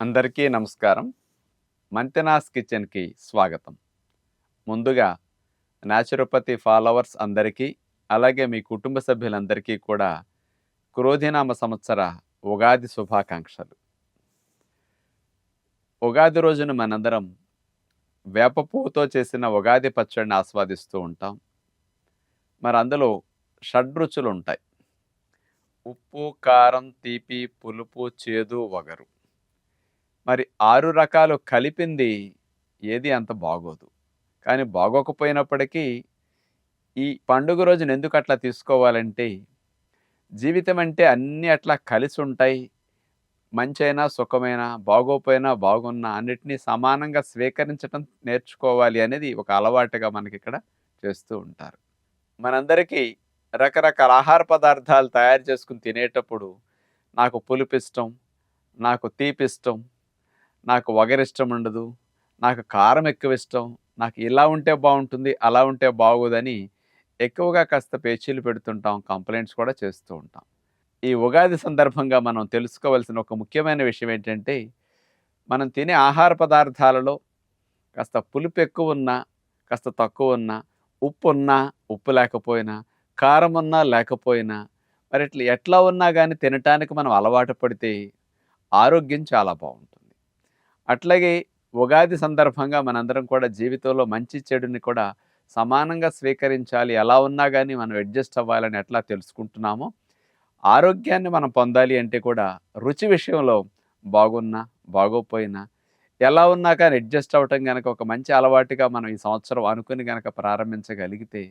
అందరికీ నమస్కారం. మంతెనాస్ కిచెన్కి స్వాగతం. ముందుగా న్యాచురోపతి ఫాలోవర్స్ అందరికీ అలాగే మీ కుటుంబ సభ్యులందరికీ కూడా క్రోధినామ సంవత్సర ఉగాది శుభాకాంక్షలు. ఉగాది రోజున మనందరం వేప పువ్వుతో చేసిన ఉగాది పచ్చడిని ఆస్వాదిస్తూ ఉంటాం. మరి అందులో షడ్రుచులు ఉంటాయి ఉప్పు కారం తీపి పులుపు చేదు వగరు. మరి ఆరు రకాలు కలిపింది ఏది అంత బాగోదు. కానీ బాగోకపోయినప్పటికీ ఈ పండుగ రోజున ఎందుకు అట్లా తీసుకోవాలంటే జీవితం అంటే అన్నీ అట్లా కలిసి ఉంటాయి. మంచైనా సుఖమైనా బాగోపోయినా బాగున్నా అన్నిటినీ సమానంగా స్వీకరించడం నేర్చుకోవాలి అనేది ఒక అలవాటుగా మనకి ఇక్కడ చేస్తూ ఉంటారు. మనందరికీ రకరకాల ఆహార పదార్థాలు తయారు చేసుకుని తినేటప్పుడు నాకు పులుపు ఇష్టం నాకు తీపి ఇష్టం నాకు వగరిష్టం ఉండదు నాకు కారం ఎక్కువ ఇష్టం నాకు ఇలా ఉంటే బాగుంటుంది అలా ఉంటే బాగోదని ఎక్కువగా కాస్త పేచీలు పెడుతుంటాం కంప్లైంట్స్ కూడా చేస్తూ ఉంటాం. ఈ ఉగాది సందర్భంగా మనం తెలుసుకోవాల్సిన ఒక ముఖ్యమైన విషయం ఏంటంటే మనం తినే ఆహార పదార్థాలలో కాస్త పులుపు ఎక్కువ ఉన్నా కాస్త తక్కువ ఉన్నా ఉప్పు ఉన్నా ఉప్పు లేకపోయినా కారం ఉన్నా లేకపోయినా మరి ఇట్లా ఎట్లా ఉన్నా కానీ తినటానికి మనం అలవాటు పడితే ఆరోగ్యం చాలా బాగుంటుంది. అట్లాగే ఉగాది సందర్భంగా మనందరం కూడా జీవితంలో మంచి చెడుని కూడా సమానంగా స్వీకరించాలి ఎలా ఉన్నా కానీ మనం అడ్జస్ట్ అవ్వాలని ఎట్లా తెలుసుకుంటున్నామో ఆరోగ్యాన్ని మనం పొందాలి అంటే కూడా రుచి విషయంలో బాగున్నా బాగోపోయినా ఎలా ఉన్నా కానీ అడ్జస్ట్ అవ్వటం కనుక ఒక మంచి అలవాటుగా మనం ఈ సంవత్సరం అనుకుని కనుక ప్రారంభించగలిగితే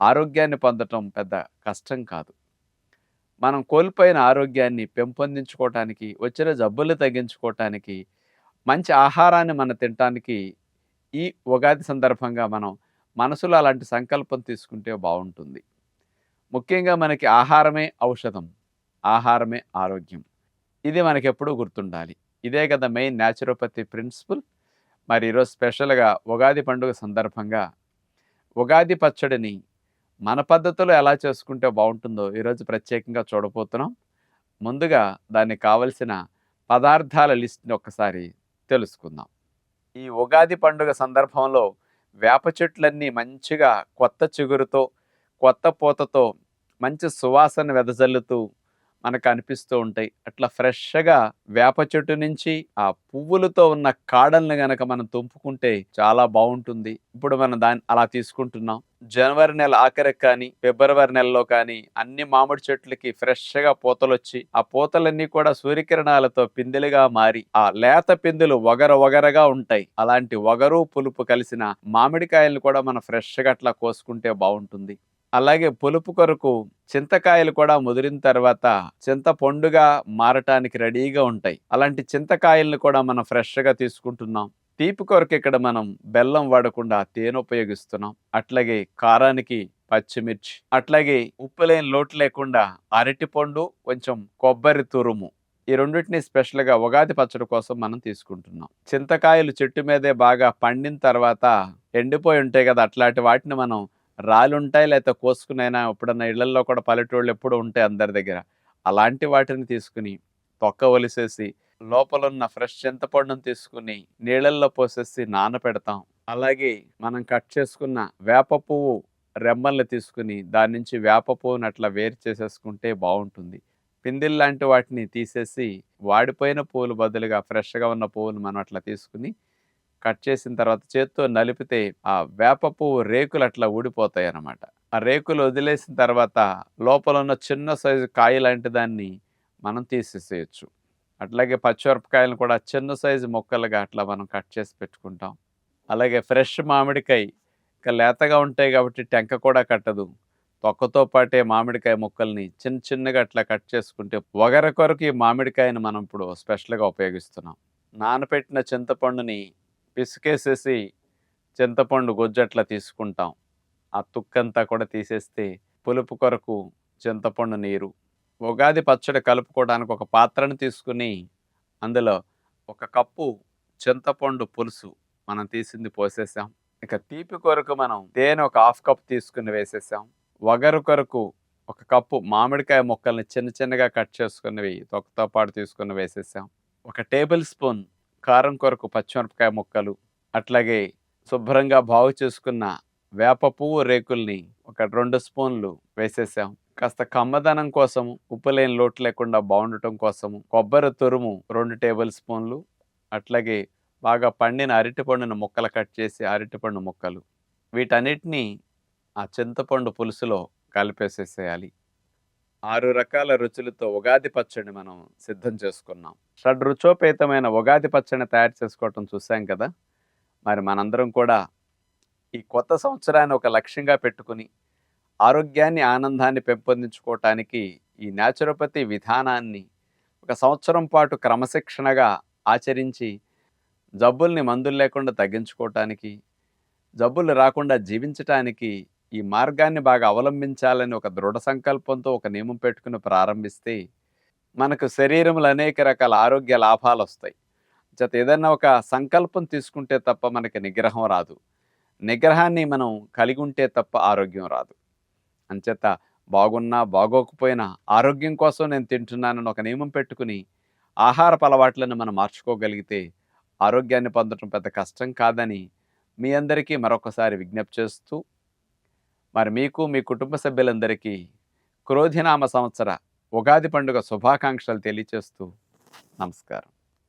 ఆరోగ్యాన్ని పొందటం పెద్ద కష్టం కాదు. మనం కోల్పోయిన ఆరోగ్యాన్ని పెంపొందించుకోవటానికి వచ్చిన జబ్బులు తగ్గించుకోవటానికి మంచి ఆహారాన్ని మనం తినటానికి ఈ ఉగాది సందర్భంగా మనం మనసులో అలాంటి సంకల్పం తీసుకుంటే బాగుంటుంది. ముఖ్యంగా మనకి ఆహారమే ఔషధం ఆహారమే ఆరోగ్యం. ఇది మనకి ఎప్పుడూ గుర్తుండాలి. ఇదే కదా మెయిన్ న్యాచురోపతి ప్రిన్సిపల్. మరి ఈరోజు స్పెషల్గా ఉగాది పండుగ సందర్భంగా ఉగాది పచ్చడిని మన పద్ధతిలో ఎలా చేసుకుంటే బాగుంటుందో ఈరోజు ప్రత్యేకంగా చూడబోతున్నాం. ముందుగా దానికి కావలసిన పదార్థాల లిస్ట్ని ఒక్కసారి తెలుసుకుందాం. ఈ ఉగాది పండుగ సందర్భంలో వేప చెట్లన్నీ మంచిగా కొత్త చిగురుతో కొత్త పూతతో మంచి సువాసన వెదజల్లుతూ మనకు అనిపిస్తూ ఉంటాయి. అట్లా ఫ్రెష్గా వేప చెట్టు నుంచి ఆ పువ్వులతో ఉన్న కాడల్ని గనక మనం తుంపుకుంటే చాలా బాగుంటుంది. ఇప్పుడు మనం దాన్ని అలా తీసుకుంటున్నాం. జనవరి నెల ఆఖరికి కానీ ఫిబ్రవరి నెలలో కానీ అన్ని మామిడి చెట్లకి ఫ్రెష్గా పూతలు వచ్చి ఆ పూతలన్నీ కూడా సూర్యకిరణాలతో పిందెలుగా మారి ఆ లేత పిందెలు వగర వగరగా ఉంటాయి. అలాంటి వగరు పులుపు కలిసిన మామిడికాయలను కూడా మనం ఫ్రెష్గా అట్లా కోసుకుంటే బాగుంటుంది. అలాగే పులుపు కొరకు చింతకాయలు కూడా ముదిరిన తర్వాత చింతపండుగా మారటానికి రెడీగా ఉంటాయి. అలాంటి చింతకాయలను కూడా మనం ఫ్రెష్గా తీసుకుంటున్నాం. తీపి కొరకు ఇక్కడ మనం బెల్లం వాడకుండా తేనె ఉపయోగిస్తున్నాం. అట్లాగే కారానికి పచ్చిమిర్చి అట్లాగే ఉప్పు లేని లోటు లేకుండా అరటిపండు కొంచెం కొబ్బరి తురుము. ఈ రెండింటిని స్పెషల్గా ఉగాది పచ్చడి కోసం మనం తీసుకుంటున్నాం. చింతకాయలు చెట్టు మీదే బాగా పండిన తర్వాత ఎండిపోయి ఉంటాయి కదా అట్లాంటి వాటిని మనం రాళ్ళు ఉంటాయి లేకపోతే కోసుకునైనా ఎప్పుడన్నా ఇళ్ళలో కూడా పల్లెటూళ్ళు ఎప్పుడు ఉంటాయి అందరి దగ్గర. అలాంటి వాటిని తీసుకుని తొక్క ఒలిసేసి లోపల ఉన్న ఫ్రెష్ చింతపండును తీసుకుని నీళ్ళల్లో పోసేసి నానపెడతాం అలాగే మనం కట్ చేసుకున్న వేప పువ్వు రెమ్మల్ని తీసుకుని దాని నుంచి వేప పువ్వుని అట్లా వేరు చేసేసుకుంటే బాగుంటుంది. పిందిల్ లాంటి వాటిని తీసేసి వాడిపోయిన పువ్వులు బదులుగా ఫ్రెష్గా ఉన్న పువ్వులు మనం అట్లా తీసుకుని కట్ చేసిన తర్వాత చేత్తో నలిపితే ఆ వేప పువ్వు రేకులు అట్లా ఊడిపోతాయి అన్నమాట ఆ రేకులు వదిలేసిన తర్వాత లోపల ఉన్న చిన్న సైజు కాయ లాంటి దాన్ని మనం తీసేసేయచ్చు. అట్లాగే పచ్చిమిరపకాయలను కూడా చిన్న సైజు ముక్కలుగా అట్లా మనం కట్ చేసి పెట్టుకుంటాం. అలాగే ఫ్రెష్ మామిడికాయ ఇంకా లేతగా ఉంటాయి కాబట్టి టెంక కూడా కట్టదు. తొక్కతో పాటే మామిడికాయ ముక్కల్ని చిన్న చిన్నగా అట్లా కట్ చేసుకుంటే వగర కొరకు ఈ మామిడికాయని మనం ఇప్పుడు స్పెషల్గా ఉపయోగిస్తున్నాం. నానపెట్టిన చింతపండుని పిసికేసేసి చింతపండు గొజ్జట్లా తీసుకుంటాం. ఆ తుక్కంతా కూడా తీసేస్తే పులుపు కొరకు చింతపండు నీరు. ఉగాది పచ్చడి కలుపుకోవడానికి ఒక పాత్రను తీసుకుని అందులో ఒక కప్పు చింతపండు పులుసు మనం తీసింది పోసేసాం. ఇక తీపి కొరకు మనం తేనె ఒక హాఫ్ కప్ తీసుకుని వేసేసాం. వగరు కొరకు ఒక కప్పు మామిడికాయ ముక్కల్ని చిన్న చిన్నగా కట్ చేసుకున్నవి తొక్కతో పాటు తీసుకుని వేసేసాం. ఒక టేబుల్ స్పూన్ కారం కొరకు పచ్చిమిరపకాయ ముక్కలు అట్లాగే శుభ్రంగా బాగు చేసుకున్న వేప పువ్వు రేకుల్ని ఒక రెండు స్పూన్లు వేసేసాం. కాస్త కమ్మదనం కోసము ఉప్పు లేని లోటు లేకుండా బాగుండటం కోసము కొబ్బరి తురుము రెండు టేబుల్ స్పూన్లు అట్లాగే బాగా పండిన అరటిపండును ముక్కలు కట్ చేసి అరటిపండు ముక్కలు. వీటన్నిటినీ ఆ చింతపండు పులుసులో కలిపేసేసేయాలి. ఆరు రకాల రుచులతో ఉగాది పచ్చడి మనం సిద్ధం చేసుకున్నాం. షడ్ రుచోపేతమైన ఉగాది పచ్చడిని తయారు చేసుకోవటం చూసాం కదా? మరి మనందరం కూడా ఈ కొత్త సంవత్సరాన్ని ఒక లక్ష్యంగా పెట్టుకుని ఆరోగ్యాన్ని ఆనందాన్ని పెంపొందించుకోవటానికి ఈ న్యాచురోపతి విధానాన్ని ఒక సంవత్సరం పాటు క్రమశిక్షణగా ఆచరించి జబ్బుల్ని మందులు లేకుండా తగ్గించుకోవటానికి జబ్బులు రాకుండా జీవించటానికి ఈ మార్గాన్ని బాగా అవలంబించాలని ఒక దృఢ సంకల్పంతో ఒక నియమం పెట్టుకుని ప్రారంభిస్తే మనకు శరీరంలో అనేక రకాల ఆరోగ్య లాభాలు వస్తాయి చేత ఏదైనా ఒక సంకల్పం తీసుకుంటే తప్ప మనకి నిగ్రహం రాదు. నిగ్రహాన్ని మనం కలిగి ఉంటే తప్ప ఆరోగ్యం రాదు. అంచేత బాగున్నా బాగోకపోయినా ఆరోగ్యం కోసం నేను తింటున్నానని ఒక నియమం పెట్టుకుని ఆహారపు అలవాట్లను మనం మార్చుకోగలిగితే ఆరోగ్యాన్ని పొందడం పెద్ద కష్టం కాదని మీ అందరికీ మరొకసారి విజ్ఞప్తి చేస్తూ మరి మీకు మీ కుటుంబ సభ్యులందరికీ క్రోధినామ సంవత్సర ఉగాది పండుగ శుభాకాంక్షలు తెలియచేస్తూ నమస్కారం.